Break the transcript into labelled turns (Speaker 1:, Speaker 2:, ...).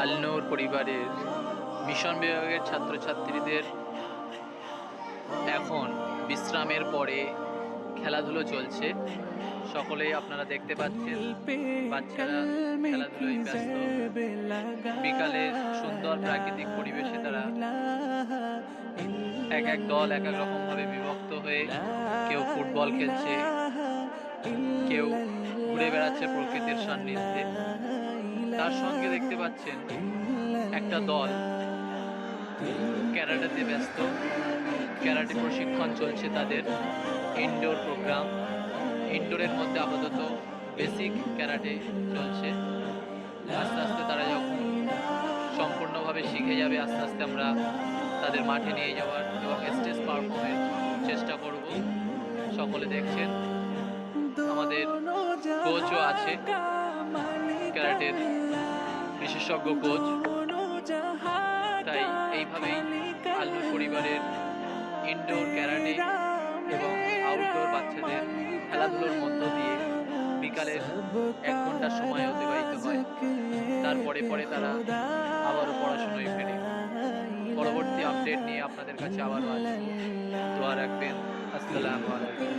Speaker 1: আলনুর পরিবারের মিশন বিভাগের ছাত্রছাত্রীদের এখন বিশ্রামের পরে খেলাধুলো চলছে। সকলেই আপনারা দেখতে পাচ্ছেন, বাচ্চারা বিকালে সুন্দর প্রাকৃতিক পরিবেশে তারা এক এক দল এক এক রকম ভাবে বিভক্ত হয়ে কেউ ফুটবল খেলছে, কেউ ঘুরে বেড়াচ্ছে প্রকৃতির সান্নিধ্যে। পাচ্ছেন। একটা দল। ক্যারাটেতে ব্যস্ত। ক্যারাটে প্রশিক্ষণ চলছে তাদের ইনডোর প্রোগ্রাম ইনডোরের মধ্যে আপাতত বেসিক ক্যারাটে চলছে। আস্তে আস্তে তারা যখন সম্পূর্ণভাবে শিখে যাবে, আস্তে আস্তে আমরা তাদের মাঠে নিয়ে যাওয়ার এবং স্টেজ পারফর্মের চেষ্টা করব। সকলে দেখছেন, আমাদের কোচও আছে। ক্যারাটের বিশেষজ্ঞ কোচ। তাই এইভাবেই আল্লু পরিবারের ইনডোর ক্যারাটে এবং আউটডোর বাচ্চাদের খেলাধুলোর মধ্য দিয়ে বিকালের এক ঘণ্টা সময় অতিবাহিত হয়। তারপরে পরে তারা আবারও পড়াশোনায় ফেরে। পরবর্তী আপডেট নিয়ে আপনাদের কাছে আবার আসব। দোয়া রাখবেন। আসসালামু আলাইকুম।